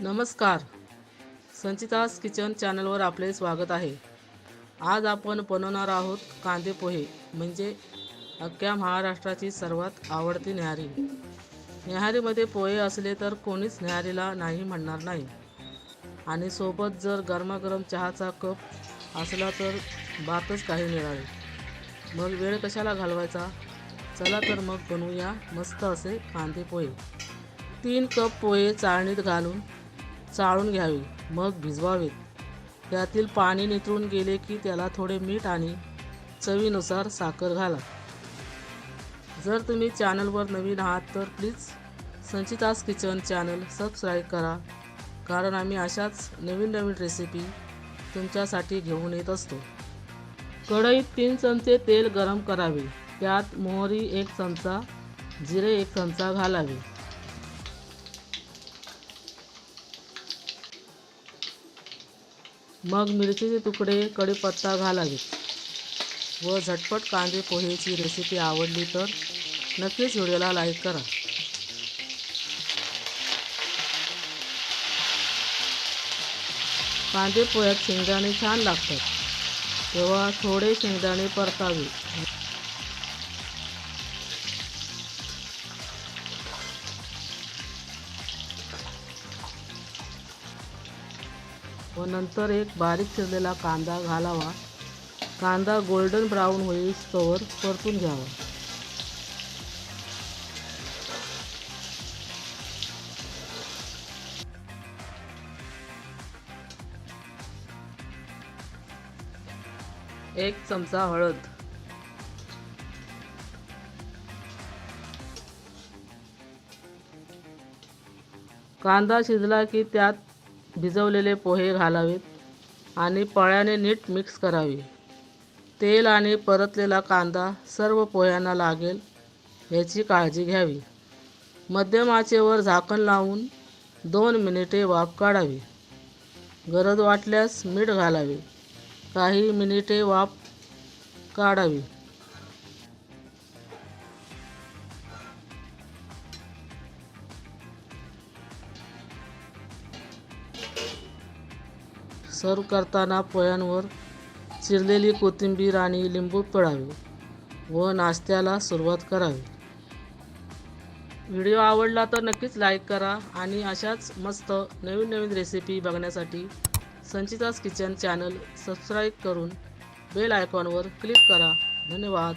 नमस्कार. संचितास किचन चॅनलवर आपले स्वागत आहे. आज आपण बनवणार आहोत कांदे पोहे म्हणजे अख्ख्या महाराष्ट्राची सर्वात आवडती न्याहारी. न्याहारीमध्ये पोहे असले तर कोणीच न्याहारीला नाही म्हणणार नाही. आणि सोबत जर गरमागरम चहाचा कप असला तर बातच काही मिळाली मग वेळ कशाला घालवायचा? चला तर मग बनवूया मस्त असे कांदे पोहे. तीन कप पोहे चाळणीत घालून चाळून घ्यावे मग भिजवावेत त्यातील पाणी निथळून गेले की त्याला थोडे मीठ आणि चवीनुसार साखर घाला. जर तुम्ही चॅनलवर नवीन आहात तर please Sanchita's kitchen channel subscribe करा कारण आम्ही अशाच नवीन नवीन रेसिपी तुमच्यासाठी घेऊन येत असतो. कढईत तीन चमचे तेल गरम करावे. त्यात मोहरी एक चमचा जिरे एक चमचा घालावे. मग मिरचीचे तुकडे कढीपत्ता घालावेत व झटपट कांदे पोहेची रेसिपी आवडली तर नक्कीच व्हिडिओला लाईक करा. कांदे पोह्यात शेंगदाणे छान लागतात. तेव्हा थोडे शेंगदाणे परतावे. व नंतर एक बारीक चिरलेला कांदा घालावा. कांदा गोल्डन ब्राऊन होईस्तोवर परतून घ्यावा. एक चमचा हळद. कांदा शिजला की त्यात भिजवलेले पोहे घालावेत आणि पळ्याने नीट मिक्स करावे. तेल आणि परतलेला कांदा सर्व पोह्यांना लागेल याची काळजी घ्यावी. मध्यम आचेवर झाकण लावून दोन मिनिटे वाफ काढावी. गरज वाटल्यास मीठ घालावे. काही मिनिटे वाफ काढावी. सर्व करताना पोह्यांवर चिरलेली कोथिंबीर आणि लिंबू पिळावे व नाश्त्याला सुरुवात करावी. व्हिडिओ आवडला तर नक्कीच लाईक करा आणि अशाच मस्त नवीन नवीन रेसिपी बघण्यासाठी संचितास किचन चॅनल सबस्क्राईब करून बेल आयकॉनवर क्लिक करा. धन्यवाद.